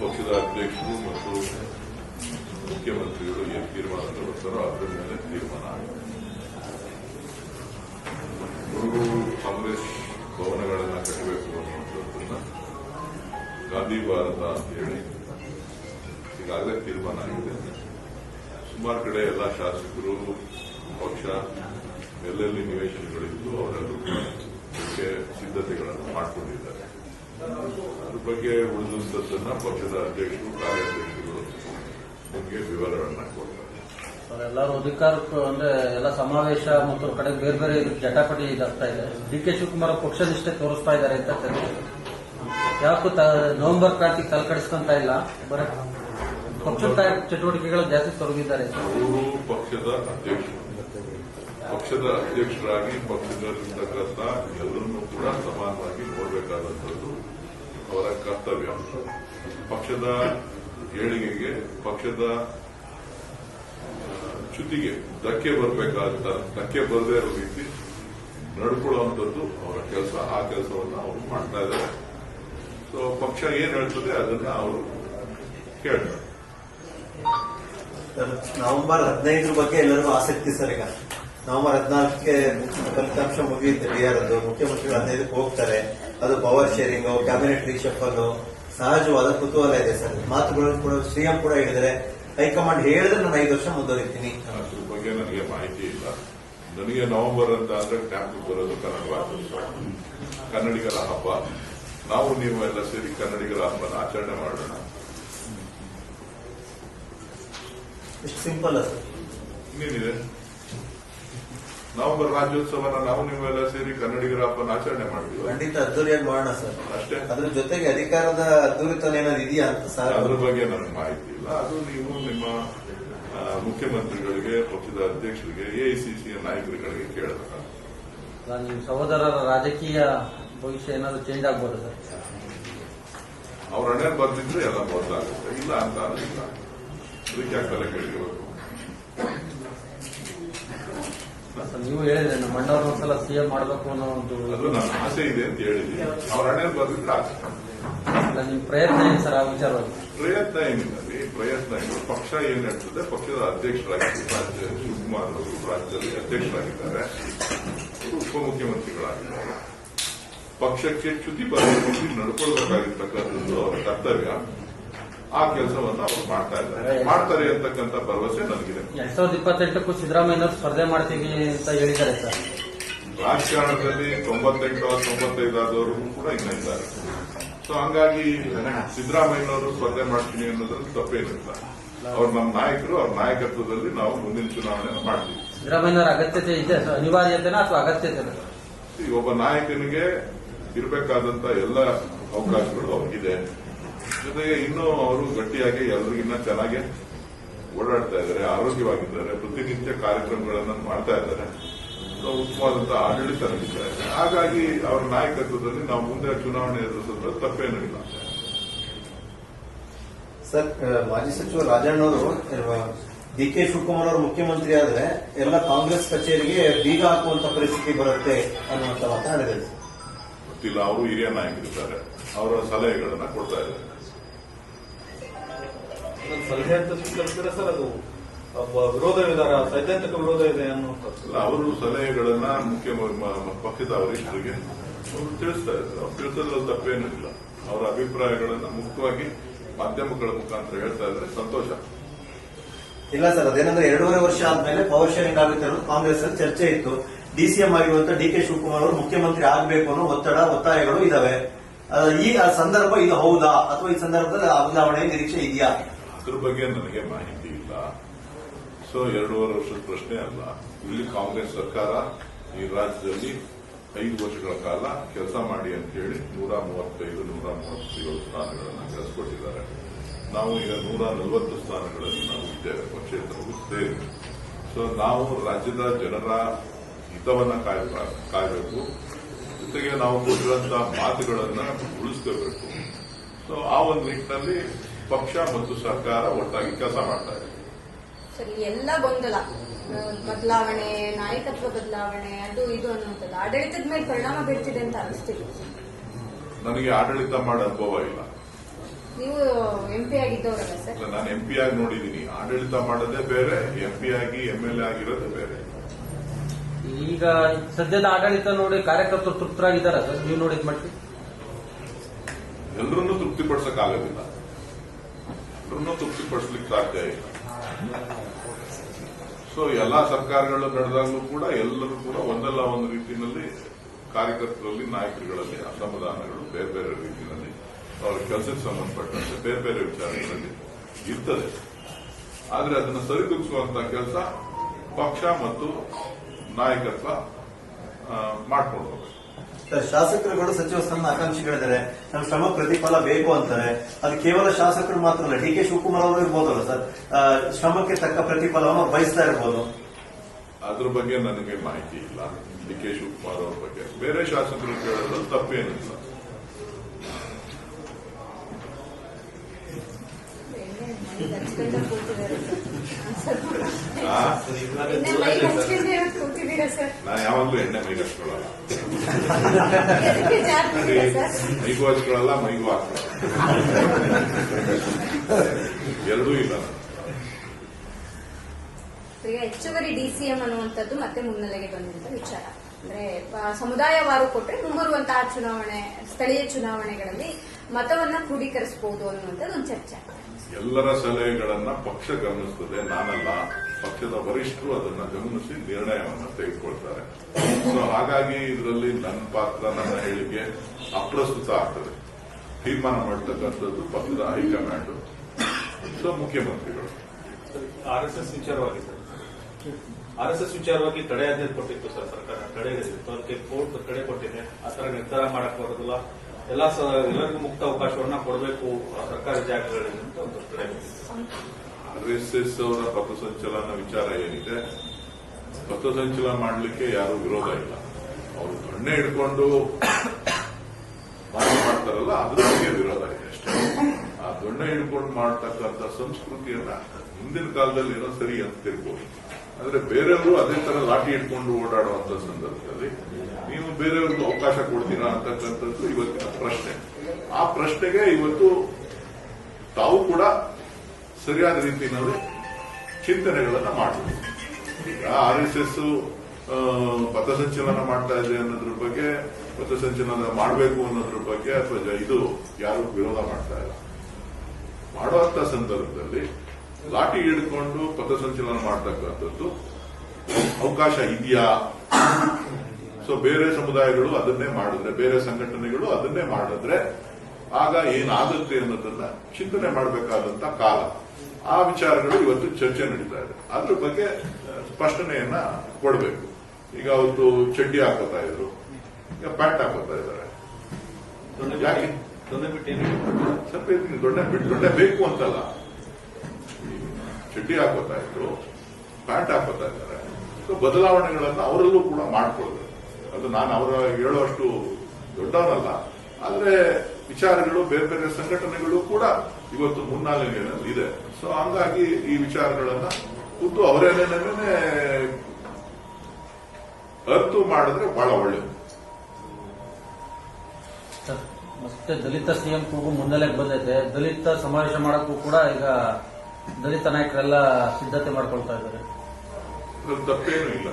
ಪಕ್ಷದ ಅಧ್ಯಕ್ಷರು ಮತ್ತು ಮುಖ್ಯಮಂತ್ರಿಗಳು ಏನು ತೀರ್ಮಾನ ತಗೊಳ್ತಾರೋ ಅದರ ಮೇಲೆ ತೀರ್ಮಾನ ಅವರು ಕಾಂಗ್ರೆಸ್ ಭವನಗಳನ್ನು ಕಟ್ಟಬೇಕು ಅನ್ನುವಂಥದ್ದನ್ನ ಗಾಂಧಿ ಭಾರತ ಅಂತ ಹೇಳಿ ಈಗಾಗಲೇ ತೀರ್ಮಾನ ಆಗಿದೆ ಸುಮಾರು ಕಡೆ ಎಲ್ಲ ಶಾಸಕರು ಪಕ್ಷ ಎಲ್ಲೆಲ್ಲಿ ನಿವೇಶನಗಳಿದ್ದು ಅವರೆಲ್ಲರೂ ಸಿದ್ಧತೆಗಳನ್ನು ಮಾಡಿಕೊಂಡಿದ್ದಾರೆ ಅದ್ರ ಬಗ್ಗೆ ಉಳಿದಂಥದ್ದನ್ನ ಪಕ್ಷದ ಅಧ್ಯಕ್ಷರು ಕಾರ್ಯಾಧ್ಯಕ್ಷರು ನಿಮಗೆ ವಿವರವನ್ನು ಕೊಡ್ತಾರೆ. ಎಲ್ಲರೂ ಅಧಿಕಾರಕ್ಕೂ ಅಂದ್ರೆ ಎಲ್ಲ ಸಮಾವೇಶ ಮತ್ತು ಕಡೆ ಬೇರೆ ಬೇರೆ ಜಟಾಪಟಿ ಇದಾಗ್ತಾ ಇದೆ. ಡಿ ಕೆ ಶಿವಕುಮಾರ್ ಪಕ್ಷದಿಷ್ಟೆ ತೋರಿಸ್ತಾ ಇದ್ದಾರೆ ಅಂತ ಯಾಕೂ ನವೆಂಬರ್ ಕ್ರಾಂತಿ ತಲೆಕಡಿಸ್ಕೊಂತ ಇಲ್ಲ. ಬರೀ ಪಕ್ಷದ ಚಟುವಟಿಕೆಗಳು ಜಾಸ್ತಿ ತೊಡಗಿದ್ದಾರೆ. ಪಕ್ಷದ ಅಧ್ಯಕ್ಷರು. ಪಕ್ಷದ ಅಧ್ಯಕ್ಷರಾಗಿ ಪಕ್ಷದಲ್ಲಿರ್ತಕ್ಕಂಥ ಎಲ್ಲರನ್ನು ಕೂಡ ಸಮಾನವಾಗಿ ನೋಡಬೇಕಾದಂಥದ್ದು ಅವರ ಕರ್ತವ್ಯ. ಪಕ್ಷದ ಏಳಿಗೆಗೆ, ಪಕ್ಷದ ಚ್ಯುತಿಗೆ ಧಕ್ಕೆ ಬರಬೇಕಾದ ಧಕ್ಕೆ ಬರದೇ ಇರೋ ರೀತಿ ನಡ್ಕೊಳ್ಳುವಂಥದ್ದು ಅವರ ಕೆಲಸ. ಆ ಕೆಲಸವನ್ನು ಅವರು ಮಾಡ್ತಾ ಇದ್ದಾರೆ. ಸೊ ಪಕ್ಷ ಏನ್ ಹೇಳ್ತದೆ ಅದನ್ನ ಅವರು ಕೇಳ್ತಾರೆ. ನವೆಂಬರ್ ಹದಿನೈದರ ಬಗ್ಗೆ ಎಲ್ಲರಿಗೂ ಆಸಕ್ತಿ ಸರ್ ಈಗ. ನವೆಂಬರ್ ಹದಿನಾಲ್ಕಕ್ಕೆ ಫಲಿತಾಂಶ ಮುಗಿಯುತ್ತೆ ಬಿಹಾರ್ ಅದು ಮುಖ್ಯಮಂತ್ರಿಗಳು ಹದಿನೈದಕ್ಕೆ ಹೋಗ್ತಾರೆ. ಅದು ಪವರ್ ಶೇರಿಂಗ್ ಕ್ಯಾಬಿನೆಟ್ ರೀಶಫಲ್ ಸಹಜವಾದ ಕುತೂಹಲ ಇದೆ ಸರ್. ಮಾತುಗಳು ಕೂಡ ಸಿಎಂ ಕೂಡ ಹೇಳಿದರೆ ಹೈಕಮಾಂಡ್ ಹೇಳಿದ್ರೆ ನಾನು ಐದು ವರ್ಷ ಮುಂದುವರಿತೀನಿ. ಅದ್ರ ಬಗ್ಗೆ ನನಗೆ ಮಾಹಿತಿ ಇಲ್ಲ. ನನಗೆ ನವೆಂಬರ್ ಅಂತ ಅಂದ್ರೆ ಜ್ಞಾಪಕ ಬರೋದು ಕನ್ನಡ ರಾಜ್ಯೋತ್ಸವ ಕನ್ನಡಿಗರ ಹಬ್ಬ. ನಾವು ನೀವು ಎಲ್ಲ ಸೇರಿ ಕನ್ನಡಿಗರ ಹಬ್ಬನ ಆಚರಣೆ ಮಾಡೋಣ. Simple sir. ಇನ್ನೇನಿದೆ ನವೆಂಬರ್ ರಾಜ್ಯೋತ್ಸವನ ನಾವು ನೀವೆಲ್ಲ ಸೇರಿ ಕನ್ನಡಿಗರ ಹಬ್ಬನ ಆಚರಣೆ ಮಾಡಿದ್ವಿ. ಖಂಡಿತ ಅದ್ದೂರಿಯಾಗಿ ಮಾಡೋಣ ಸರ್. ಅಷ್ಟೇ. ಅದ್ರ ಜೊತೆಗೆ ಅಧಿಕಾರದ ಅದ್ದೂರಿತನ ಏನಾದ್ರು ಇದೆಯಾ ಅಂತ ಸರ್? ಅದ್ರ ಬಗ್ಗೆ ನನಗೆ ಮಾಹಿತಿ ಇಲ್ಲ. ಅದು ನೀವು ನಿಮ್ಮ ಮುಖ್ಯಮಂತ್ರಿಗಳಿಗೆ ಪಕ್ಷದ ಅಧ್ಯಕ್ಷರಿಗೆ ಎಐಸಿಸಿಯ ನಾಯಕರುಗಳಿಗೆ ಕೇಳಬೇಕು ನಿಮ್ಮ ಸಹೋದರರ ರಾಜಕೀಯ ಭವಿಷ್ಯ ಏನಾದ್ರು ಚೇಂಜ್ ಆಗ್ಬೋದು ಸರ್? ಅವ್ರ ಹಣೆ ಬರ್ತಿದ್ರೆ ಎಲ್ಲ ಬದಲಾಗುತ್ತೆ. ಇಲ್ಲ ಅಂತ ಅನ್ನೋದಿಲ್ಲ. ಅದಕ್ಕೆ ಯಾಕೆ ತಲೆ ಸರ್, ನೀವು ಹೇಳಿದ್ರೆ ನಮ್ಮ ಅಣ್ಣವ್ರನ್ನ ಒಂದ್ಸಲ ಸಿಎಂ ಮಾಡಬೇಕು ಅನ್ನೋ ಒಂದು ಅದು ನನ್ನ ಆಸೆ ಇದೆ ಅಂತ ಹೇಳಿದ್ವಿ ಅವ್ರ ಹಣೆ ಬರ್ಬಿಟ್ಟು ಆಸೆ. ಅಲ್ಲ, ನಿಮ್ ಪ್ರಯತ್ನ ಏನು ಸರ್ ಆ ವಿಚಾರವಾಗಿ? ಪ್ರಯತ್ನ ಏನಿಲ್ಲ ರೀ ಪ್ರಯತ್ನ ಇಲ್ಲ ಪಕ್ಷ ಏನ್ ಹೇಳ್ತದೆ ಪಕ್ಷದ ಅಧ್ಯಕ್ಷರಾಗಿ ರಾಜ್ಯ ಶಿವಕುಮಾರ್ ಅವರು ರಾಜ್ಯದಲ್ಲಿ ಅಧ್ಯಕ್ಷರಾಗಿದ್ದಾರೆ. ಅವರು ಉಪಮುಖ್ಯಮಂತ್ರಿಗಳಾಗಿದ್ದಾರೆ. ಪಕ್ಷಕ್ಕೆ ಚ್ಯುತಿ ಬರಬೇಕು ನಡ್ಕೊಳ್ಬೇಕಾಗಿರ್ತಕ್ಕಂಥದ್ದು ಅವರ ಕರ್ತವ್ಯ. ಆ ಕೆಲಸವನ್ನು ಅವರು ಮಾಡ್ತಾ ಇದ್ದಾರೆ. ಮಾಡ್ತಾರೆ ಅಂತಕ್ಕಂಥ ಭರವಸೆ ನನಗಿದೆ. ಎರಡ್ ಸಾವಿರದ ಇಪ್ಪತ್ತೆಂಟಕ್ಕೂ ಸಿದ್ದರಾಮಯ್ಯ ಸ್ಪರ್ಧೆ ಮಾಡ್ತೀವಿ ಅಂತ ಹೇಳಿದ್ದಾರೆ ಸರ್. ರಾಜಕಾರಣದಲ್ಲಿ ತೊಂಬತ್ತೆಂಟು ತೊಂಬತ್ತೈದು ಆದವರು ಕೂಡ ಇನ್ನ ಇದ್ದಾರೆ. ಸೊ ಹಂಗಾಗಿ ಸಿದ್ದರಾಮಯ್ಯನವರು ಸ್ಪರ್ಧೆ ಮಾಡ್ತೀನಿ ಅನ್ನೋದ್ರಲ್ಲಿ ತಪ್ಪೇನಿಲ್ಲ. ಅವ್ರು ನಮ್ಮ ನಾಯಕರು ಅವ್ರ ನಾಯಕತ್ವದಲ್ಲಿ ನಾವು ಮುಂದಿನ ಚುನಾವಣೆ ಮಾಡ್ತೀವಿ. ಸಿದ್ದರಾಮಯ್ಯನವರ ಅಗತ್ಯತೆ ಇದೆ ಅನಿವಾರ್ಯತೆನಾ ಅಥವಾ ಅಗತ್ಯತೆ ಒಬ್ಬ ನಾಯಕನಿಗೆ ಇರಬೇಕಾದಂತ ಎಲ್ಲ ಅವಕಾಶಗಳು ಅವ್ರಿಗಿದೆ. ಜೊತೆಗೆ ಇನ್ನೂ ಅವರು ಗಟ್ಟಿಯಾಗಿ ಎಲ್ರಿಗಿನ್ನ ಚೆನ್ನಾಗಿ ಓಡಾಡ್ತಾ ಇದ್ದಾರೆ ಆರೋಗ್ಯವಾಗಿದ್ದಾರೆ ಪ್ರತಿನಿತ್ಯ ಕಾರ್ಯಕ್ರಮಗಳನ್ನು ಮಾಡ್ತಾ ಇದ್ದಾರೆ. ಉತ್ತಮವಾದಂತಹ ಉತ್ತಮವಾದಂತ ಆಡಳಿತ ನಡೀತಾ ಇದೆ ಹಾಗಾಗಿ ಅವರ ನಾಯಕತ್ವದಲ್ಲಿ ನಾವು ಮುಂದೆ ಚುನಾವಣೆ ಎದುರಿಸಿದ್ರೆ ತಪ್ಪೇನೂ ಇಲ್ಲ. ಸರ್ ಮಾಜಿ ಸಚಿವ ರಾಜಣ್ಣವರು ಡಿ ಕೆ ಶಿವಕುಮಾರ್ ಅವರು ಮುಖ್ಯಮಂತ್ರಿ ಆದ್ರೆ ಎಲ್ಲ ಕಾಂಗ್ರೆಸ್ ಕಚೇರಿಗೆ ಬೀಗ ಹಾಕುವಂತ ಪರಿಸ್ಥಿತಿ ಬರುತ್ತೆ ಅನ್ನುವಂತ ಮಾತನಾಡಿದ್ದಾರೆ. ಸರ್. ಗೊತ್ತಿಲ್ಲ ಅವರು ಹಿರಿಯ ನಾಯಕರಿದ್ದಾರೆ. ಅವರ ಸಲಹೆಗಳನ್ನ ಕೊಡ್ತಾ ಇದ್ದಾರೆ. ಸಲಹೆ ಅಂತ ಸ್ವೀಕರಿಸಿದ್ರೆ ಸರ್ ಅದು ವಿರೋಧ ವಿಧಾನ ಸೈದ್ಧಾಂತಿಕ ವಿರೋಧ ಇದೆ ಅನ್ನುವಂಥದ್ದು. ಅಲ್ಲ, ಅವರು ಸಲಹೆಗಳನ್ನ ಮುಖ್ಯ ಪಕ್ಷದ ವರಿಷ್ಠರಿಗೆ ಅವರು ತಿಳಿಸ್ತಾ ಇದ್ದಾರೆ ಅವ್ರು ತಿಳಿಸೋದ್ರಲ್ಲಿ ತಪ್ಪೇನೂ ಇಲ್ಲ. ಅವರ ಅಭಿಪ್ರಾಯಗಳನ್ನ ಮುಕ್ತವಾಗಿ ಮಾಧ್ಯಮಗಳ ಮುಖಾಂತರ ಹೇಳ್ತಾ ಇದ್ರೆ ಸಂತೋಷ. ಇಲ್ಲ ಸರ್ ಅದೇನಂದ್ರೆ ಎರಡೂವರೆ ವರ್ಷ ಆದ್ಮೇಲೆ ಪವರ್ ಶೇರಿಂಗ್ ಆಗುತ್ತೆ ಅನ್ನೋದು ಕಾಂಗ್ರೆಸ್ ಅಲ್ಲಿ ಚರ್ಚೆ ಇತ್ತು. ಡಿಸಿಎಂ ಆಗಿರುವಂತ ಡಿ ಕೆ ಶಿವಕುಮಾರ್ ಅವರು ಮುಖ್ಯಮಂತ್ರಿ ಆಗಬೇಕು ಅನ್ನೋ ಒತ್ತಡ ಒತ್ತಾಯಗಳು ಇದಾವೆ. ಈ ಆ ಸಂದರ್ಭ ಇದು ಹೌದಾ? ಅಥವಾ ಈ ಸಂದರ್ಭದಲ್ಲಿ ಆ ಬದಲಾವಣೆ ನಿರೀಕ್ಷೆ ಇದೆಯಾ? ಅದ್ರ ಬಗ್ಗೆ ನನಗೆ ಮಾಹಿತಿ ಇಲ್ಲ. ಸೊ ಎರಡೂವರೆ ವರ್ಷದ ಪ್ರಶ್ನೆ ಅಲ್ಲ. ಇಲ್ಲಿ ಕಾಂಗ್ರೆಸ್ ಸರ್ಕಾರ ಈ ರಾಜ್ಯದಲ್ಲಿ ಐದು ವರ್ಷಗಳ ಕಾಲ ಕೆಲಸ ಮಾಡಿ ಅಂತ ಹೇಳಿ ನೂರ ಮೂವತ್ತೈದು, ನೂರ ಮೂವತ್ತೇಳು ಸ್ಥಾನಗಳನ್ನು ಗಳಿಸ್ಕೊಟ್ಟಿದ್ದಾರೆ. ನಾವು ಈಗ ನೂರ ನಲವತ್ತು ಸ್ಥಾನಗಳಲ್ಲಿ ನಾವು ಇದ್ದೇವೆ ಪಕ್ಷೇತರವು ಸೇರಿ. ಸೊ ನಾವು ರಾಜ್ಯದ ಜನರ ಹಿತವನ್ನ ಕಾಯಬೇಕು ಕಾಯ್ಬೇಕು. ಜೊತೆಗೆ ನಾವು ಕೊಟ್ಟಿರುವಂತಹ ಮಾತುಗಳನ್ನು ಉಳಿಸ್ಕೋಬೇಕು. ಸೊ ಆ ಒಂದು ನಿಟ್ಟಿನಲ್ಲಿ ಪಕ್ಷ ಮತ್ತು ಸರ್ಕಾರ ಒಟ್ಟಾಗಿ ಕೆಲಸ ಮಾಡ್ತಾ ಇದೆ. ಸರಿ ಎಲ್ಲ ಗೊಂದಲ. ಬದಲಾವಣೆ ನಾಯಕತ್ವ ಬದಲಾವಣೆ ಅದು ಇದು ಅನ್ನುವಂಥದ್ದು. ಆಡಳಿತದ ಮೇಲೆ ಪರಿಣಾಮ ಬೀರ್ತಿದೆ ಅಂತ ಅನಿಸ್ತಿಲ್ಲ ನನಗೆ ಆಡಳಿತ ಮಾಡೋ ಅನುಭವ ಇಲ್ಲ. ನೀವು ಎಂಪಿ ಆಗಿದ್ದವರಲ್ಲ ಸರ್. ಇಲ್ಲ ನಾನು ಎಂಪಿ ಆಗಿ ನೋಡಿದ್ದೀನಿ. ಆಡಳಿತ ಮಾಡೋದೇ ಬೇರೆ ಎಂಪಿ ಆಗಿ ಎಂ ಎಲ್ ಎ ಆಗಿರೋದೇ ಬೇರೆ. ಈಗ ಸದ್ಯದ ಆಡಳಿತ ನೋಡಿ ಕಾರ್ಯಕರ್ತರು ತೃಪ್ತರಾಗಿದ್ದಾರೆ ಸರ್? ನೀವು ನೋಡಿದ ಮಟ್ಟಿಗೆ? ಎಲ್ಲರನ್ನೂ ತೃಪ್ತಿಪಡಿಸಕ್ ಎಲ್ಲರನ್ನೂ ತೃಪ್ತಿಪಡಿಸ್ಲಿಕ್ಕೆ ಸಾಧ್ಯ ಇಲ್ಲ ಸೊ ಎಲ್ಲಾ ಸರ್ಕಾರಗಳು ನಡೆದಾಗಲೂ ಕೂಡ ಎಲ್ಲರೂ ಕೂಡ ಒಂದಲ್ಲ ಒಂದು ರೀತಿಯಲ್ಲಿ ಕಾರ್ಯಕರ್ತರಲ್ಲಿ, ನಾಯಕರುಗಳಲ್ಲಿ, ಅಸಮಾಧಾನಗಳು ಬೇರೆ ಬೇರೆ ರೀತಿಯಲ್ಲಿ ಅವರ ಕೆಲಸಕ್ಕೆ ಸಂಬಂಧಪಟ್ಟಂತೆ ಬೇರೆ ಬೇರೆ ವಿಚಾರಗಳಲ್ಲಿ ಇರ್ತದೆ. ಆದರೆ ಅದನ್ನು ಸರಿದೂಗಿಸುವಂತಹ ಕೆಲಸ ಪಕ್ಷ ಮತ್ತು ನಾಯಕತ್ವ ಮಾಡ್ಕೊಂಡು ಹೋಗ್ಬೇಕು ಸರ್, ಶಾಸಕರುಗಳು ಸಚಿವ ಸ್ಥಾನ ಆಕಾಂಕ್ಷಿಗಳಿದ್ದಾರೆ. ನಮ್ಮ ಶ್ರಮ ಪ್ರತಿಫಲ ಬೇಕು ಅಂತಾರೆ. ಅದು ಕೇವಲ ಶಾಸಕರು ಮಾತ್ರ ಅಲ್ಲ ಡಿ ಕೆ ಶಿವಕುಮಾರ್ ಅವರು ಇರ್ಬೋದಲ್ಲ ಸರ್. ಶ್ರಮಕ್ಕೆ ತಕ್ಕ ಪ್ರತಿಫಲವನ್ನು ಬಯಸ್ತಾ ಇರ್ಬೋದು. ಅದ್ರ ಬಗ್ಗೆ ನನಗೆ ಮಾಹಿತಿ ಇಲ್ಲ. ಡಿ ಕೆ ಶಿವಕುಮಾರ್ ಅವರ ಬಗ್ಗೆ. ಬೇರೆ ಶಾಸಕರು ಕೇಳೋದ್ರಲ್ಲಿ ತಪ್ಪೇನಿಲ್ಲ. ಸರ್. ಆ, ಎಣ್ಣೆ ಮೈಗೆ ಹಚ್ಕೊಂಡೆ ಕೂತಿದ್ದೀರಾ ಸರ್ ನಾ ಯಾವಾಗ್ಲೂ ಎಣ್ಣೆ ಮೈಗೆ ಹಚ್ಕೊಳ್ಳಲ್ಲ ಮೈಗೂ ಹಚ್ಕೊಳ್ಳಲ್ಲ ಮೈಗೂ ಹಾಕೊಳ್ಳಲ್ಲ ಎರಡೂ ಇಲ್ಲ ಹೆಚ್ಚುವರಿ ಡಿಸಿಎಂ ಅನ್ನುವಂಥದ್ದು ಮತ್ತೆ ಮುನ್ನೆಲೆಗೆ ಬಂದಂತ ವಿಚಾರ ಅಂದ್ರೆ ಸಮುದಾಯವಾರು ಕೊಟ್ಟರೆ ಮುಂಬರುವಂತಹ ಚುನಾವಣೆ ಸ್ಥಳೀಯ ಚುನಾವಣೆಗಳಲ್ಲಿ ಮತವನ್ನ ಕ್ರೋಢೀಕರಿಸಬಹುದು ಅನ್ನುವಂಥದ್ದು ಒಂದು ಚರ್ಚೆ. ಎಲ್ಲರ ಸಲಹೆಗಳನ್ನ ಪಕ್ಷ ಗಮನಿಸ್ತದೆ, ನಾನಲ್ಲ. ಪಕ್ಷದ ವರಿಷ್ಠರು ಅದನ್ನ ಗಮನಿಸಿ ನಿರ್ಣಯವನ್ನು ತೆಗೆದುಕೊಳ್ತಾರೆ. ಸೊ ಹಾಗಾಗಿ ಇದರಲ್ಲಿ ನನ್ನ ಪಾತ್ರ, ನನ್ನ ಹೇಳಿಕೆ ಅಪ್ರಸ್ತುತ ಆಗ್ತದೆ. ತೀರ್ಮಾನ ಮಾಡತಕ್ಕಂಥದ್ದು ಪಕ್ಷದ ಹೈಕಮಾಂಡ್. ಸೊ ಮುಖ್ಯಮಂತ್ರಿಗಳು. ಆರ್ಎಸ್ಎಸ್ ಎಸ್ ಎಸ್ ವಿಚಾರವಾಗಿ ಆರ್ಎಸ್ಎಸ್ ಆರ್ ಎಸ್ ಎಸ್ ವಿಚಾರವಾಗಿ ತಡೆ ಆಜ್ಞೆ ಕೊಟ್ಟಿತ್ತು ಸರ್ ಸರ್ಕಾರ. ತಡೆ ಅದಕ್ಕೆ ಕೋರ್ಟ್ ತಡೆ ಕೊಟ್ಟಿದೆ. ಆ ತರ ನಿರ್ಧಾರ ಮಾಡಕ್ ಬರೋದಿಲ್ಲ. ಎಲ್ಲ ಎಲ್ಲರಿಗೂ ಮುಕ್ತ ಅವಕಾಶವನ್ನ ಕೊಡಬೇಕು ಸರ್ಕಾರಿ ಜಾಗಗಳಲ್ಲಿ ಅಂತ ಒಂದು. ಆರ್ ಎಸ್ ಅವರ ಪಥಸಂಚಲನ ವಿಚಾರ ಏನಿದೆ? ಪಥಸಂಚಲನ ಮಾಡಲಿಕ್ಕೆ ಯಾರು ವಿರೋಧ ಇಲ್ಲ. ಅವರು ದೊಣ್ಣೆ ಹಿಡ್ಕೊಂಡು ಮಾಡ್ತಾರಲ್ಲ ಅದ್ರ ಬಗ್ಗೆ ವಿರೋಧ ಇದೆ ಅಷ್ಟೇ. ಆ ದೊಣ್ಣೆ ಹಿಡ್ಕೊಂಡು ಮಾಡ್ತಕ್ಕಂಥ ಸಂಸ್ಕೃತಿಯನ್ನ ಹಿಂದಿನ ಕಾಲದಲ್ಲಿ ಏನೋ ಸರಿ ಅಂತ ತಿರ್ಬೋದು ಆದ್ರೆ ಬೇರೆಯವರು ಅದೇ ತರ ಲಾಠಿ ಇಟ್ಕೊಂಡು ಓಡಾಡುವಂತ ಸಂದರ್ಭದಲ್ಲಿ ನೀವು ಬೇರೆಯವ್ರಿಗೂ ಅವಕಾಶ ಕೊಡ್ತೀರಾ ಅಂತಕ್ಕಂಥದ್ದು ಇವತ್ತಿನ ಪ್ರಶ್ನೆ. ಆ ಪ್ರಶ್ನೆಗೆ ಇವತ್ತು ತಾವು ಕೂಡ ಸರಿಯಾದ ರೀತಿಯಲ್ಲಿ ಚಿಂತನೆಗಳನ್ನ ಮಾಡಬೇಕು. ಆರ್ ಎಸ್ ಎಸ್ ಪಥಸಂಚಲನ ಮಾಡ್ತಾ ಇದೆ ಅನ್ನೋದ್ರ ಬಗ್ಗೆ, ಪಥಸಂಚಲನ ಮಾಡಬೇಕು ಅನ್ನೋದ್ರ ಬಗ್ಗೆ ಅಥವಾ ಇದು ಯಾರು ವಿರೋಧ ಮಾಡ್ತಾ ಇಲ್ಲ. ಮಾಡುವಂತ ಸಂದರ್ಭದಲ್ಲಿ ಲಾಠಿ ಹಿಡ್ಕೊಂಡು ಪಥಸಂಚಲನ ಮಾಡತಕ್ಕಂಥದ್ದು ಅವಕಾಶ ಇದೆಯಾ? ಸೊ ಬೇರೆ ಸಮುದಾಯಗಳು ಅದನ್ನೇ ಮಾಡಿದ್ರೆ ಬೇರೆ ಸಂಘಟನೆಗಳು ಅದನ್ನೇ ಮಾಡಿದ್ರೆ ಆಗ ಏನಾಗುತ್ತೆ ಅನ್ನೋದನ್ನ ಚಿಂತನೆ ಮಾಡಬೇಕಾದಂತ ಕಾಲ. ಆ ವಿಚಾರಗಳು ಇವತ್ತು ಚರ್ಚೆ ನಡೀತಾ ಇದೆ. ಅದ್ರ ಬಗ್ಗೆ ಸ್ಪಷ್ಟನೆಯನ್ನ ಕೊಡಬೇಕು. ಈಗ ಅವತ್ತು ಚಡ್ಡಿ ಹಾಕೋತಾ ಇದ್ರು ಈಗ ಪ್ಯಾಂಟ್ ಹಾಕೋತಾ ಇದ್ದಾರೆ. ಸ್ವಲ್ಪ ದೊಡ್ಡ ಬಿಟ್ಟು ದೊಡ್ಡ ಬೇಕು ಅಂತಲ್ಲ. ಚಡ್ಡಿ ಹಾಕೋತಾ ಇದ್ರು, ಪ್ಯಾಂಟ್ ಹಾಕೋತಾ ಇದ್ದಾರೆ. ಬದಲಾವಣೆಗಳನ್ನ ಅವರಲ್ಲೂ ಕೂಡ ಮಾಡ್ಕೊಳ್ಬೇಕು. ಅದು ನಾನು ಅವರ ಹೇಳುವಷ್ಟು ದೊಡ್ಡವನಲ್ಲ. ಆದರೆ ವಿಚಾರಗಳು, ಬೇರೆ ಬೇರೆ ಸಂಘಟನೆಗಳು ಕೂಡ ಇವತ್ತು ಮುನ್ನಾಲೆಯಲ್ಲಿ ಇದೆ. ಸೊ ಹಂಗಾಗಿ ಈ ವಿಚಾರಗಳನ್ನ ಖುದ್ದು ಅವರೇನೇನೇ ಅರ್ಥ ಮಾಡಿದ್ರೆ ಬಹಳ ಒಳ್ಳೆಯದು ಮತ್ತೆ ದಲಿತ ಸಿಎಂ ಕೂಗು ಮುನ್ನೆಲೆಗೆ ಬಂದೈತೆ. ದಲಿತ ಸಮಾವೇಶ ಮಾಡಕ್ಕೂ ಕೂಡ ಈಗ ದಲಿತ ನಾಯಕರೆಲ್ಲ ಸಿದ್ಧತೆ ಮಾಡ್ಕೊಳ್ತಾ ಇದ್ದಾರೆ. ತಪ್ಪೇನು ಇಲ್ಲ.